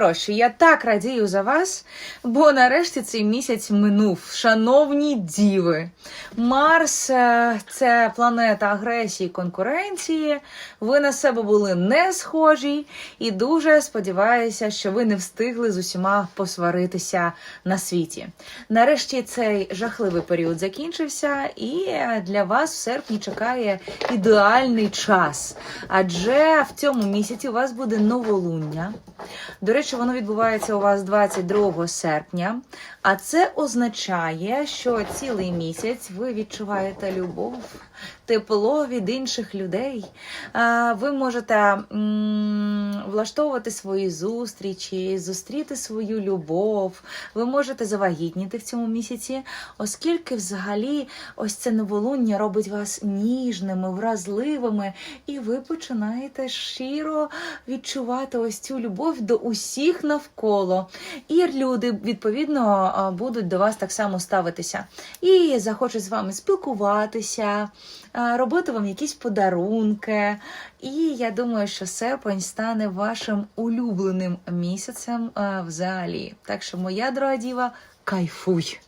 Гроші, я так радію за вас, бо нарешті цей місяць минув. Шановні діви, Марс е, це планета агресії, конкуренції. Ви на себе були не схожі, і дуже сподіваюся, що ви не встигли з усіма посваритися на світі. Нарешті цей жахливий період закінчився, і е, для вас в серпні чекає ідеальний час. Адже в цьому місяці у вас буде новолуння. До речі, воно відбувається у вас 22 серпня, а це означає, що цілий місяць ви відчуваєте любов, тепло від інших людей. Ви можете влаштовувати свої зустрічі, зустріти свою любов. Ви можете завагітніти в цьому місяці, оскільки взагалі ось це новолуння робить вас ніжними, вразливими, і ви починаєте щиро відчувати ось цю любов до усіх навколо. І люди, відповідно, будуть до вас так само ставитися. І захочуть з вами спілкуватися, робити вам якісь подарунки. І я думаю, що серпень стане вашим улюбленим місяцем а, взагалі. Так що, моя дорога діва, кайфуй!